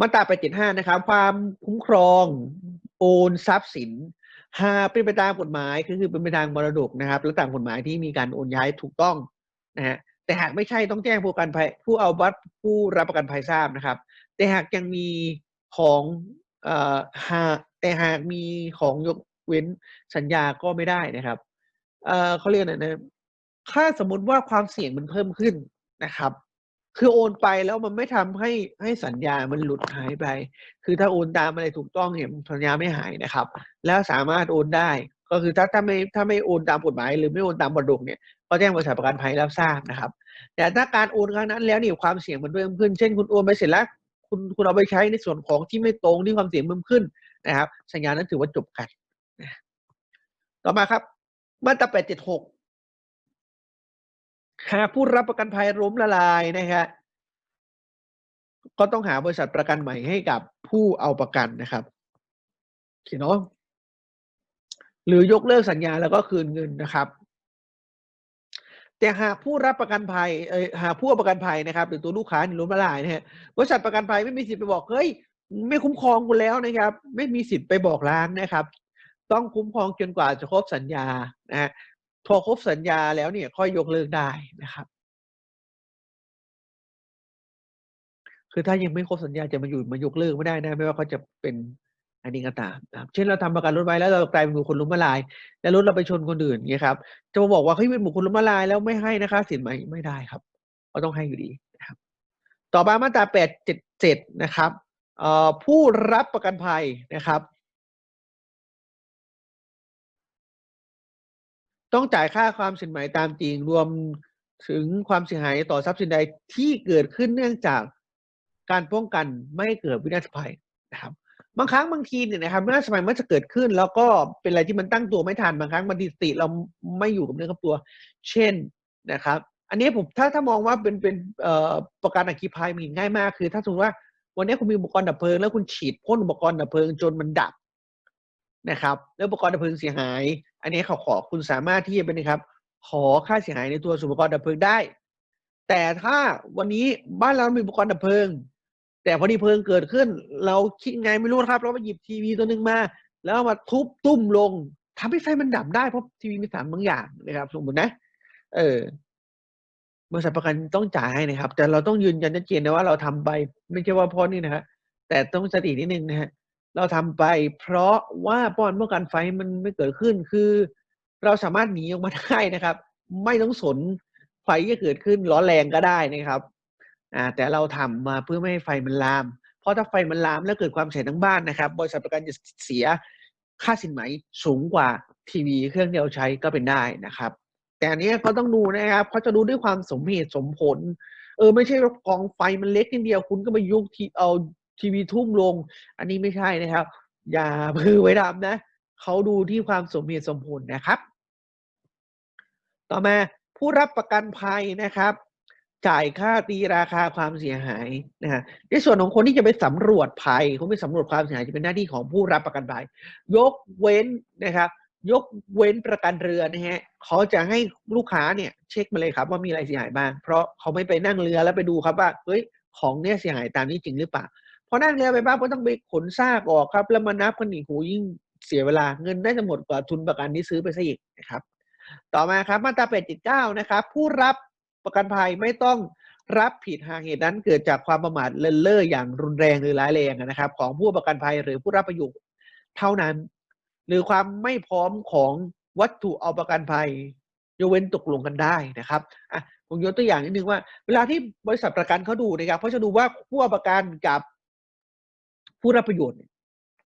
มาตรา875นะครับ ความคุ้มครองโอนทรัพย์สินหากเป็นไปตามกฎหมายก็คือเป็นไปตามมรดกนะครับ และตามกฎหมายที่มีการโอนย้ายถูกต้องนะฮะแต่หากไม่ใช่ต้องแจ้งผู้ประกันภัยผู้เอาบัตรผู้รับประกันภัยทราบนะครับ แต่หากยังมีของเอ่อหากแต่หากมีของยกเว้นสัญญาก็ไม่ได้นะครับเอ่อเขาเรียกอะไรนะถ้าสมมุติว่าความเสี่ยงมันเพิ่มขึ้นนะครับ คือโอนไปแล้วมันไม่ทำให้ให้สัญญามันหลุดหายไป คือถ้าโอนตามอะไรถูกต้องเนี่ยสัญญาไม่หายนะครับ แล้วสามารถโอนได้ ก็คือถ้าถ้าไม่ถ้าไม่โอนตามกฎหมาย หรือไม่โอนตามบดกเนี่ยก็แจ้งบริษัทประกันภัยรับทราบนะครับ แต่ถ้าการโอนครั้งนั้นแล้วนี่ความเสี่ยงมันเพิ่มขึ้น เช่นคุณโอนไปเสร็จแล้วคุณคุณเอาไปใช้ในส่วนของที่ไม่ตรงที่ความเสี่ยงเพิ่มขึ้นนะครับ สัญญานั้นถือว่าจบกันต่อมาครับ มาตรา876 หากผู้รับประกันภัยล้มละลายนะครับก็ต้องหาบริษัทประกันใหม่ให้กับผู้เอาประกันนะครับเนาะหรือยกเลิกสัญญาแล้วก็คืนเงินนะครับ แต่หากผู้รับประกันภัยเออหากผู้เอาประกันภัยนะครับ หรือตัวลูกค้าเนี่ยล้มละลายนะฮะบริษัทประกันภัยไม่มีสิทธิ์ไปบอกเฮ้ยไม่คุ้มครองคุณแล้วนะครับ ไม่มีสิทธิ์ไปบอกล้างนะครับ ต้องคุ้มครองจนกว่าจะครบสัญญานะฮะ พอครบสัญญาแล้วเนี่ยค่อยยกเลิกได้นะครับ คือถ้ายังไม่ครบสัญญาจะมาอยู่มายกเลิกไม่ได้นะ ไม่ว่าเขาจะเป็นอันนี้ก็ตามนะครับเช่นเราทำประกันรถไว้แล้วเรากลายเป็นบุคคลล้มละลาย แล้วรถเราไปชนคนอื่นเงี้ยครับ จะมาบอกว่าเฮ้ยเป็นบุคคลล้มละลายแล้วไม่ให้นะคะสินไหมไม่ได้ครับก็ต้องให้อยู่ดีนะครับ ต่อมามาตราแปดเจ็ดเจ็ดนะครับผู้รับประกันภัยนะครับ ต้องจ่ายค่าความสินไหมตามจริงรวมถึงความเสียหายต่อทรัพย์สินใดที่เกิดขึ้นเนื่องจากการป้องกันไม่ให้เกิดวินาศภัยนะครับ บางครั้งบางทีเนี่ยนะครับวินาศภัยมันจะเกิดขึ้น แล้วก็เป็นอะไรที่มันตั้งตัวไม่ทันบางครั้งบางทีสติเราไม่อยู่กับเนื้อกับตัว เช่นนะครับ อันนี้ผมถ้าถ้ามองว่าเป็นเป็นอ่อประกันอัคคีภัยมันง่ายมากคือ ถ้าสมมติว่าวันนี้คุณมีอุปกรณ์ดับเพลิงแล้วคุณฉีดพ่นอุปกรณ์ดับเพลิงจนมันดับนะครับ แล้วอุปกรณ์ดับเพลิงเสียหาย อันนี้เขาขอคุณสามารถที่จะเป็นะครับ ขอค่าเสียหายในตัวอุปกรณ์ดับเพลิงได้ แต่ถ้าวันนี้บ้านเรามีอุปกรณ์ดับเพลิง แต่พอดีเพลิงเกิดขึ้น เราคิดไงไม่รู้นะครับ เราไปหยิบทีวีตัวหนึ่งมา แล้วมาทุบตุ้มลงทำให้ไฟมันดับได้เพราะทีวีมีสารบางอย่างนะครับสมมตินะ เออบริษัทประกันต้องจ่ายให้นะครับ แต่เราต้องยืนยันชัดเจนนะว่าเราทำไปไม่ใช่ว่าเพราะนี่นะฮะแต่ต้องสตินิดนึงนะฮะ เราทำไป เพราะว่าป้องกันไฟมันไม่เกิดขึ้นคือ เราสามารถหนีออกมาได้นะครับ ไม่ต้องสนไฟจะเกิดขึ้นร้อนแรงก็ได้นะครับอ่าแต่เราทำมาเพื่อไม่ให้ไฟมันลาม เพราะถ้าไฟมันลามแล้วเกิดความเสียทั้งบ้านนะครับบริษัทประกันจะเสียค่าสินไหมสูงกว่าทีวีเครื่องที่เราใช้ก็เป็นได้นะครับ แต่อันนี้เขาต้องดูนะครับเขาจะดูด้วยความสมเหตุสมผล เออไม่ใช่กองไฟมันเล็กนิดเดียวคุณก็ไปยุกที่เอา ทีวีทุ่มลง อันนี้ไม่ใช่นะครับ อย่าพือไว้ทำนะเขาดูที่ความสมเหตุสมผลนะครับ ต่อมาผู้รับประกันภัยนะครับ จ่ายค่าตีราคาความเสียหายนะฮะในส่วนของคนที่จะไปสำรวจภัยเขาไปสำรวจความเสียหายจะเป็นหน้าที่ของผู้รับประกันภัย ยกเว้นนะครับยกเว้นประกันเรือนะฮะเขาจะให้ลูกค้าเนี่ยเช็คมาเลยครับว่ามีอะไรเสียหายบ้าง เพราะเขาไม่ไปนั่งเรือแล้วไปดูครับว่าเฮ้ยของเนี่ยเสียหายตามนี้จริงหรือเปล่า พอนั่งเรือไปบ้างก็ต้องไปขนซากออกครับ แล้วมานับกันอีกโหยิ่งเสียเวลาเงินได้จะหมดกว่าทุนประกันที่ซื้อไปซะอีกนะครับ ต่อมาครับมาตราแปดจิตเก้านะครับ ผู้รับประกันภัยไม่ต้องรับผิดหากเหตุนั้นเกิดจากความประมาทเลินเล่ออย่างรุนแรงหรือร้ายแรงนะครับ ของผู้ประกันภัยหรือผู้รับประโยชน์เท่านั้น หรือความไม่พร้อมของวัตถุเอาประกันภัยยกเว้นตกลงกันได้นะครับอะผมยกตัวอย่างนิดนึงว่า เวลาที่บริษัทประกันเขาดูนะครับเขาจะดูว่าผู้ประกันกับ ผู้รับประโยชน์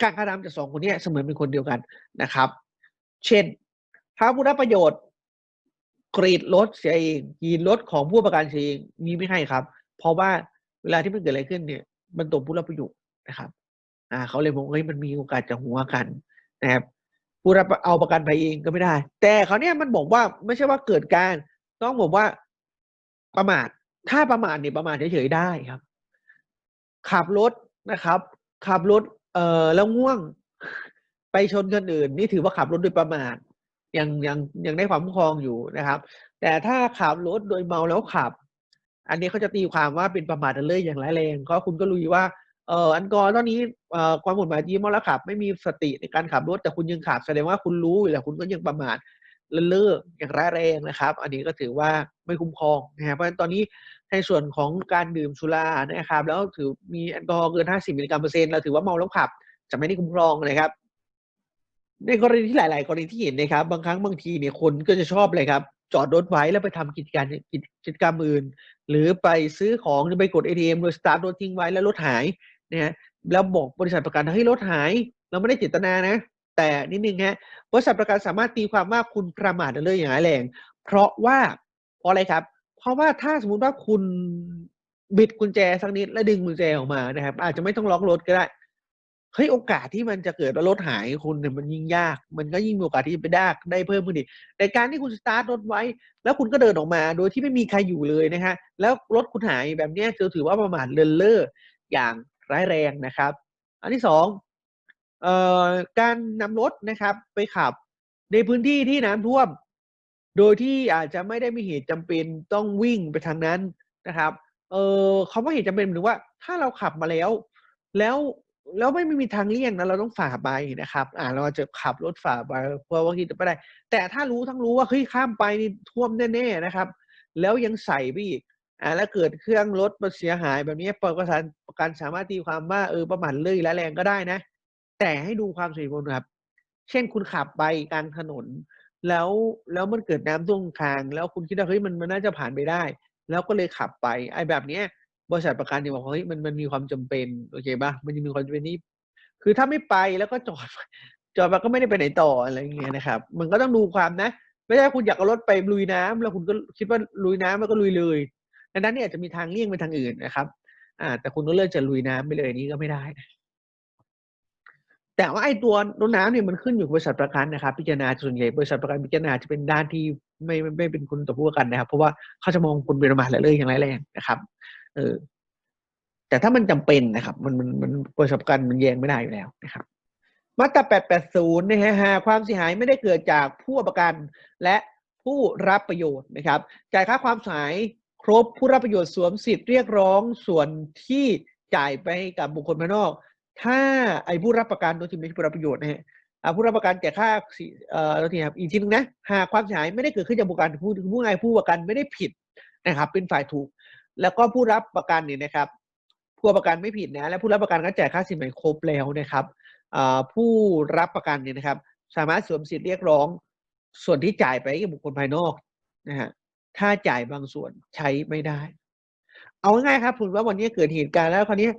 การกระทำจากสองคนนี้เสมือนเป็นคนเดียวกันนะครับ เช่น ถ้าผู้รับประโยชน์ กรีดรถเสียเองยีนรถของผู้ประกันเสียเองมีไม่ให้ครับ เพราะว่าเวลาที่มันเกิดอะไรขึ้นเนี่ย มันตกผู้รับประโยชน์นะครับ อ่า เขาเลยมองเฮ้ยมันมีโอกาสจะหัวกันนะครับผู้รับเอาประกันไปเองก็ไม่ได้ แต่เขาเนี่ยมันบอกว่าไม่ใช่ว่าเกิดการ ต้องบอกว่าประมาทถ้าประมาทเนี่ยประมาทเฉยๆได้ครับ ขับรถนะครับ ขับรถ เอ่อแล้วง่วง ไปชนคนอื่น นี่ถือว่าขับรถโดยประมาทยังยังยังได้ความคุ้มครองอยู่นะครับ แต่ถ้าขับรถโดยเมาแล้วขับ อันนี้เขาจะตีความว่าเป็นประมาทเลิศอย่างร้ายแรงก็คุณก็รู้ว่าเอ่ออันกอร์ตอนนี้เอ่อความกฎหมายที่มอแล้วขับ ไม่มีสติในการขับรถแต่คุณยังขับ แสดงว่าคุณรู้อยู่แล้วคุณก็ยังประมาท เลื่ออย่างร้ายแรงนะครับ อันนี้ก็ถือว่าไม่คุ้มครองนะครับเพราะฉะนั้นตอนนี้ในส่วนของการดื่มสุรานะครับ แล้วถือมีแอลกอฮอล์เกิน 50 มิลลิกรัมเปอร์เซ็นต์เราถือว่าเมาแล้วขับ จะไม่ได้คุ้มครองนะครับ ในกรณีที่หลาย ๆ กรณีที่เห็นนะครับ บางครั้งบางทีเนี่ยคนก็จะชอบเลยครับ จอดรถไว้แล้วไปทำกิจการกิจกรรมอื่น หรือไปซื้อของหรือไปกด ATM โดยสตาร์ทรถทิ้งไว้แล้วรถหายนะฮะแล้วบอกบริษัทประกันให้รถหาย เราไม่ได้เจตนานะ แต่นิดนึงฮะบริษัทประกันสามารถตีความว่าคุณประมาทเลยอย่างร้ายแรง เพราะว่าเพราะอะไรครับ เพราะว่าถ้าสมมุติว่าคุณบิดกุญแจสักนิดแล้วดึงกุญแจออกมานะครับ อาจจะไม่ต้องล็อกรถก็ได้เฮ้ยโอกาสที่มันจะเกิดรถหายคุณเนี่ยมันยิ่งยาก มันก็ยิ่งมีโอกาสที่จะไปได้ได้เพิ่มขึ้นอีกแต่การที่คุณสตาร์ทรถไว้ แล้วคุณก็เดินออกมา โดยที่ไม่มีใครอยู่เลยนะฮะแล้วรถคุณหายแบบนี้จะถือว่าประมาทเลินเล่ออย่างร้ายแรงนะครับ อันที่สอง การนำรถนะครับไปขับในพื้นที่ที่น้ำท่วม โดยที่อาจจะไม่ได้มีเหตุจำเป็นต้องวิ่งไปทางนั้นนะครับเออคำว่าเหตุจำเป็นหมายถึงว่า ถ้าเราขับมาแล้ว แล้วแล้วไม่มีทางเลี่ยงนะเราต้องฝ่าไปนะครับ อ่าเราจะขับรถฝ่าไปเพราะว่าคิดจะไปได้ แต่ถ้ารู้ทั้งรู้ว่าเฮ้ยข้ามไปนี่ท่วมแน่ๆนะครับ แล้วยังใส่ไปอีกอ่าแล้วเกิดเครื่องรถมันเสียหายแบบนี้ประกันประกันสามารถตีความว่าเออประมาทเลยและแรงก็ได้นะ แต่ให้ดูความสมเหตุผลครับ เช่นคุณขับไปกลางถนน แล้วแล้วมันเกิดน้ำท่วมคาง แล้วคุณคิดว่าเฮ้ยมันมันน่าจะผ่านไปได้ แล้วก็เลยขับไป ไอ้แบบเนี้ยบริษัทประกันจะบอกว่าเฮ้ยมันมันมีความจำเป็นโอเคปะมันจะมีความจำเป็นนี่คือถ้าไม่ไปแล้วก็จอดจอดมาก็ไม่ได้ไปไหนต่ออะไรอย่างเงี้ยนะครับ มันก็ต้องดูความนะ ไม่ใช่คุณอยากเอารถไปลุยน้ำแล้วคุณก็คิดว่าลุยน้ำแล้วก็ลุยเลยดังนั้นเนี่ยจะมีทางเลี่ยงไปทางอื่นนะครับ อ่า แต่คุณก็เลือกจะลุยน้ำไปเลยนี้ก็ไม่ได้ แต่ว่าไอ้ตัวรถน้ำเนี่ยมันขึ้นอยู่กับบริษัทประกันนะครับพิจารณาส่วนใหญ่บริษัทประกันพิจารณาจะเป็นด้านที่ไม่ไม่ไม่เป็นคุณต่อผู้ประกันนะครับ เพราะว่าเขาจะมองคุณเป็นประมาทละเลยอย่างไรแรงนะครับ เออ แต่ถ้ามันจำเป็นนะครับ มันมันมันบริษัทประกันมันแยงไม่ได้อยู่แล้วนะครับมาตรา880นะฮะความเสียหายไม่ได้เกิดจากผู้ประกันและผู้รับประโยชน์นะครับ จ่ายค่าความเสียหายครบผู้รับประโยชน์สวมสิทธิ์เรียกร้องส่วนที่จ่ายไปกับบุคคลภายนอก ถ้าไอ้ผู้รับประกันโดยที่ไม่ใช่ผู้รับประโยชน์นะฮะผู้รับประกันจ่ายค่าสิเอ่อตัวทีครับอีกทีนึงนะหากความเสียหายไม่ได้เกิดขึ้นจากบุคคลผู้ผู้ไงผู้ประกันไม่ได้ผิดนะครับ เป็นฝ่ายถูก แล้วก็ผู้รับประกันเนี่ยนะครับผู้ประกันไม่ผิดนะ และผู้รับประกันก็จ่ายค่าสินไหมครบแล้วนะครับผู้รับประกันเนี่ยนะครับ สามารถสวมสิทธิ์เรียกร้อง ส่วนที่จ่ายไปกับบุคคลภายนอกนะฮะถ้าจ่ายบางส่วนใช้ไม่ได้ เอาง่ายๆครับผมว่าวันนี้เกิดเหตุการณ์แล้วคราวนี้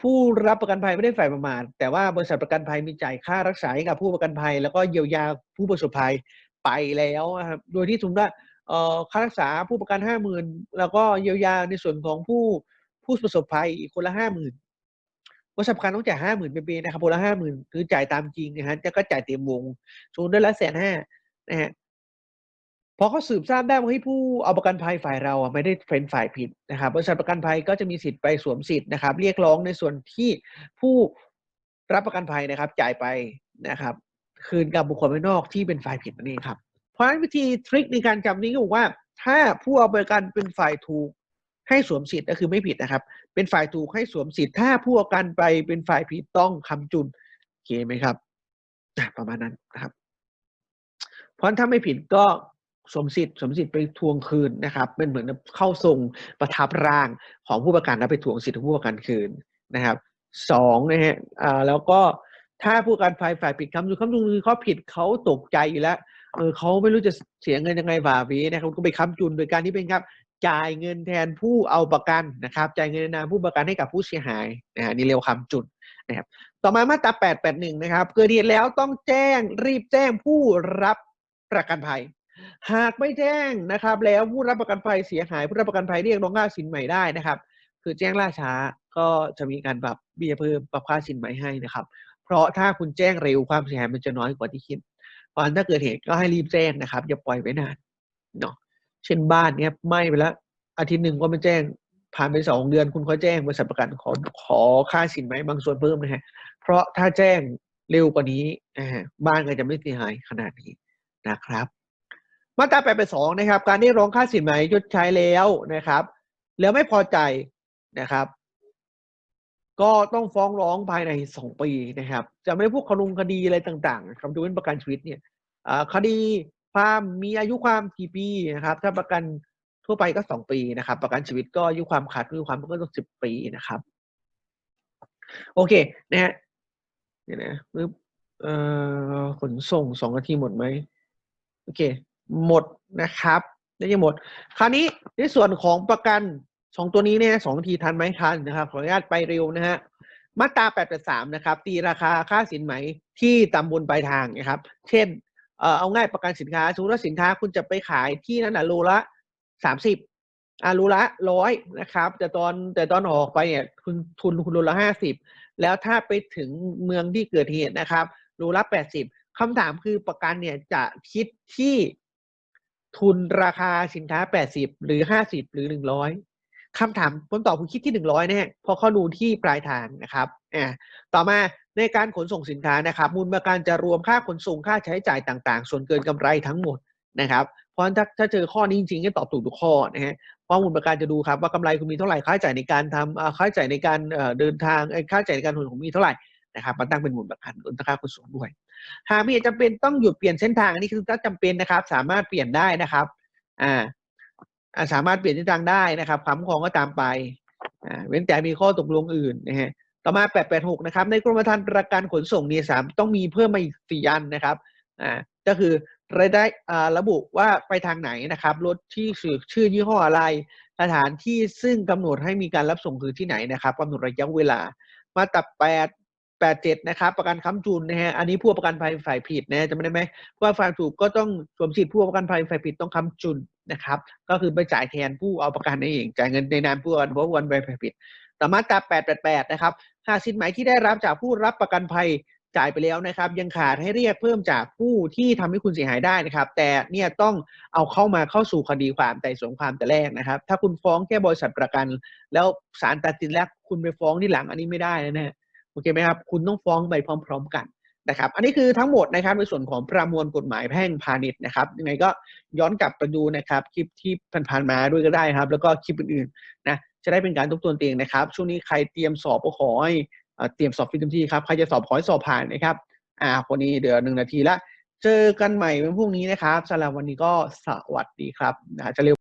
ผู้รับประกันภัยไม่ได้ฝ่ายประมาทแต่ว่าบริษัทประกันภัยมีจ่ายค่ารักษาให้กับผู้ประกันภัย แล้วก็เยียวยาผู้ประสบภัยไปแล้วครับโดยที่สมมติว่าค่ารักษาผู้ประกันห้าหมื่นแล้วก็เยียวยาในส่วนของผู้ผู้ประสบภัยอีกคนละห้าหมื่นบริษัทประกันต้องจ่ายห้าหมื่นเป็นปีนะครับคนละห้าหมื่นคือจ่ายตามจริงนะฮะจะก็จ่ายเต็มวงสมมติได้ละแสนห้านะฮะ พอเขาสืบทราบได้ว่าให้ผู้เอาประกันภัยฝ่ายเราไม่ได้เป็นฝ่ายผิดนะครับบริษัทประกันภัยก็จะมีสิทธิ์ไปสวมสิทธิ์นะครับ เรียกร้องในส่วนที่ผู้รับประกันภัยนะครับจ่ายไปนะครับ คืนกับบุคคลภายนอกที่เป็นฝ่ายผิดนั่นเองครับ เพราะฉะนั้นวิธีทริคในการจำนี้ก็บอกว่า ถ้าผู้เอาประกันเป็นฝ่ายถูกให้สวมสิทธิ์ก็คือไม่ผิดนะครับ เป็นฝ่ายถูกให้สวมสิทธิ์ถ้าผู้ประกันไปเป็นฝ่ายผิดต้องคำจุนโอเคไหมครับประมาณนั้นนะครับ เพราะถ้าไม่ผิดก็ สมสิทธิ์สมสิทธิ์ไปทวงคืนนะครับเป็นเหมือนเข้าทรงประทับร่างของผู้ประกันแล้วไปทวงสิทธิ์ของผู้ประกันคืนนะครับสองนะฮะอ่าแล้วก็ถ้าผู้ประกันฝ่ายฝ่ายผิดคำจุนคำจุนคือเขาผิดเขาตกใจอยู่แล้วเออเขาไม่รู้จะเสียเงินยังไงฝ่าวีนะครับก็ไปค้ำจุนโดยการที่เป็นครับ จ่ายเงินแทนผู้เอาประกันนะครับ จ่ายเงินนามผู้ประกันให้กับผู้เสียหายนะฮะนี่เรียกคำจุนนะครับ ต่อมามาตรา881 นะครับ เกิดเหตุแล้วต้องแจ้งรีบแจ้งผู้รับประกันภัย หากไม่แจ้งนะครับ แล้วผู้รับประกันภัยเสียหายผู้รับประกันภัยเรียกร้องค่าสินใหม่ได้นะครับ คือแจ้งล่าช้าก็จะมีการปรับเบี้ยเพิ่มปรับค่าสินใหม่ให้นะครับ เพราะถ้าคุณแจ้งเร็วความเสียหายมันจะน้อยกว่าที่คิดเพราะถ้าเกิดเหตุก็ให้รีบแจ้งนะครับ อย่าปล่อยไว้นานเนาะเช่นบ้านเนี้ยไหม้ไปแล้วอาทิตย์หนึ่งก็ไม่แจ้งผ่านไปสองเดือนคุณก็แจ้งบริษัทประกันขอขอค่าสินไหมบางส่วนเพิ่มนะฮะเพราะถ้าแจ้งเร็วกว่านี้บ้านก็จะไม่เสียหายขนาดนี้นะครับ มาตราแปดไปสองนะครับ การที่ร้องค่าสินไหมชดใช้แล้วนะครับ แล้วไม่พอใจนะครับ ก็ต้องฟ้องร้องภายในสองปีนะครับ จะไม่พวกคดีคดีอะไรต่างๆครับดูเป็นประกันชีวิตเนี่ยคดีความมีอายุความกี่ปีนะครับ ถ้าประกันทั่วไปก็สองปีนะครับ ประกันชีวิตก็อายุความขาดอายุความก็ต้องสิบปีนะครับ โอเคนะฮะเนี่ยนะปึ๊บเอ่อขนส่งสองนาทีหมดไหมโอเค หมดนะครับได้ยังหมด คราวนี้ในส่วนของประกันสองตัวนี้เนี่ยสองทีทันไหมทันนะครับ ขออนุญาตไปเร็วนะฮะมาตรา883นะครับ ตีราคาค่าสินไหมที่ตำบนปลายทางนะครับ เช่นเออเอาง่ายประกันสินค้าสมมติว่าสินค้าคุณจะไปขายที่นั่นน่ะโลละสามสิบอ่าโลละร้อยนะครับ แต่ตอนแต่ตอนออกไปเนี่ยคุณทุนคุณโลละห้าสิบแล้วถ้าไปถึงเมืองที่เกิดเหตุนะครับโลละแปดสิบคำถามคือประกันเนี่ยจะคิดที่ ทุนราคาสินค้าแปดสิบหรือห้าสิบหรือหนึ่งร้อยคำถามผมตอบคุณคิดที่หนึ่งร้อยแน่พราะเขาดูที่ปลายทางนะครับอ่าต่อมาในการขนส่งสินค้านะครับมูลประกันจะรวมค่าขนส่งค่าใช้จ่ายต่างๆ ส่วนเกินกำไรทั้งหมดนะครับ เพราะฉะนั้นถ้าถ้าเจอข้อนี้จริงๆก็ตอบถูกทุกข้อนะฮะเพราะมูลประกันจะดูครับว่ากำไรคุณมีเท่าไหร่ค่าใช้จ่ายในการทำค่าใช้จ่ายในการเดินทางค่าใช้จ่ายในการขนส่งมีเท่าไหร่ นะครับมาตั้งเป็นหมูลประกันลดค่าขนส่งด้วย หากมีเหตุจำเป็นต้องหยุดเปลี่ยนเส้นทางอันนี้คือถ้าจำเป็นนะครับ สามารถเปลี่ยนได้นะครับ อ่าสามารถเปลี่ยนเส้นทางได้นะครับความครองก็ตามไปอ่าเว้นแต่มีข้อตกลงอื่นนะฮะต่อมา 886 นะครับ ในกรมธรรม์ประกันขนส่งเนี่ยสามต้องมีเพิ่มมาอีกสี่อันนะครับอ่าก็คือรายได้อ่าระบุว่าไปทางไหนนะครับรถที่ชื่อชื่อยี่ห้ออะไรสถานที่ซึ่งกำหนดให้มีการรับส่งคือที่ไหนนะครับกำหนดระยะเวลา มาตับ 8 87นะครับ ประกันค้ำจุนนะฮะอันนี้ผู้ประกันภัยฝ่ายผิดนะจะไม่ได้ไหมว่าฝ่ายถูกก็ต้องสวมสิทธิผู้ประกันภัยฝ่ายผิดต้องค้ำจุนนะครับ ก็คือไปจ่ายแทนผู้เอาประกันนั่นเองจ่ายเงินในนามผู้ประกันผู้ประกันภัยฝ่ายผิดต่อมาตรา888 นะครับหากสินไหมที่ได้รับจากผู้รับประกันภัยจ่ายไปแล้วนะครับ ยังขาดให้เรียกเพิ่มจากผู้ที่ทำให้คุณเสียหายได้นะครับ แต่เนี่ยต้องเอาเข้ามาเข้าสู่คดีความไต่สวนความแต่แรกนะครับ ถ้าคุณฟ้องแค่บริษัทประกัน แล้วศาลตัดสินแล้วคุณไปฟ้องที่หลังอันนี้ไม่ได้นะฮะ อเคไหมครับ คุณต้องฟ้องไปพร้อม ๆ กันนะครับ อันนี้คือทั้งหมดนะครับในส่วนของประมวลกฎหมายแพ่งพาณิชย์นะครับ ยังไงก็ย้อนกลับไปดูนะครับ คลิปที่ผ่านๆมาด้วยก็ได้ครับ แล้วก็คลิปอื่นๆนะจะได้เป็นการทบทวนตัวเองนะครับ ช่วงนี้ใครเตรียมสอบก็ขอให้เตรียมสอบฟิตเต็มที่ครับ ใครจะสอบขอให้สอบผ่านนะครับ อ่าคนนี้เดี๋ยวหนึ่งนาทีละ เจอกันใหม่วันพรุ่งนี้นะครับสำหรับวันนี้ก็สวัสดีครับนะจะเร็ว